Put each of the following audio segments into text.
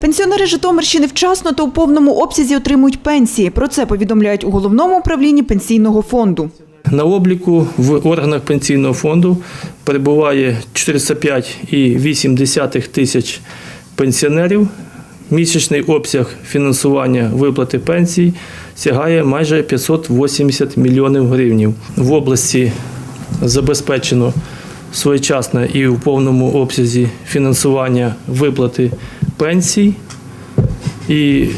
Пенсіонери Житомирщини вчасно та у повному обсязі отримують пенсії. Про це повідомляють у головному управлінні пенсійного фонду. На обліку в органах пенсійного фонду перебуває 405,8 тисяч пенсіонерів. Місячний обсяг фінансування виплати пенсій сягає майже 580 мільйонів гривень. В області забезпечено своєчасне і в повному обсязі фінансування виплати пенсій. І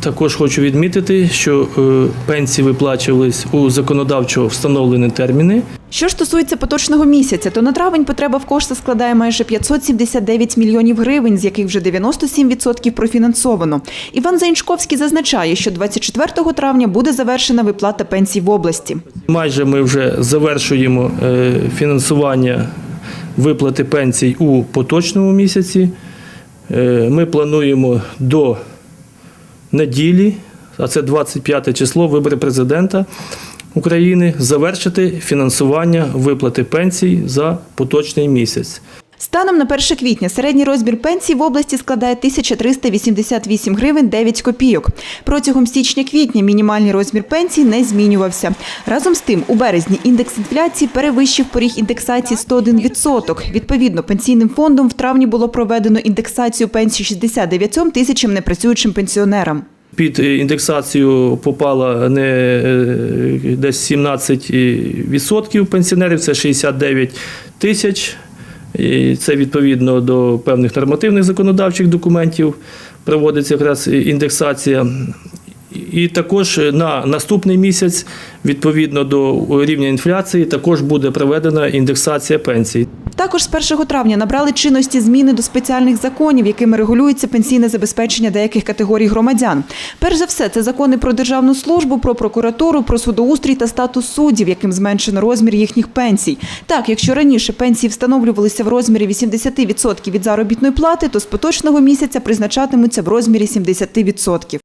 також хочу відмітити, що е, пенсії виплачувались у законодавчо встановлені терміни. Що ж стосується поточного місяця, то на травень потреба в коштах складає майже 579 мільйонів гривень, з яких вже 97% профінансовано. Іван Заіншковський зазначає, що 24 травня буде завершена виплата пенсій в області. Майже ми вже завершуємо е, фінансування виплати пенсій у поточному місяці. Е, Ми плануємо до неділі, а це 25 число, вибори президента України, завершити фінансування виплати пенсій за поточний місяць. Станом на 1 квітня середній розмір пенсій в області складає 1388 гривень 9 копійок. Протягом січня-квітня мінімальний розмір пенсій не змінювався. Разом з тим, у березні індекс інфляції перевищив поріг індексації 101%. Відповідно, пенсійним фондом в травні було проведено індексацію пенсій 69 тисячам непрацюючим пенсіонерам. Під е, індексацію попало не е, десь 17% пенсіонерів, це 69 тисяч. І це відповідно до певних нормативних законодавчих документів проводиться якраз індексація. І також на наступний місяць, відповідно до рівня інфляції, також буде проведена індексація пенсій. Також з 1 травня набрали чинності зміни до спеціальних законів, якими регулюється пенсійне забезпечення деяких категорій громадян. Перш за все, це закони про державну службу, про прокуратуру, про судоустрій та статус суддів, яким зменшено розмір їхніх пенсій. Так, якщо раніше пенсії встановлювалися в розмірі 80% від заробітної плати, то з поточного місяця призначатимуться в розмірі 70%.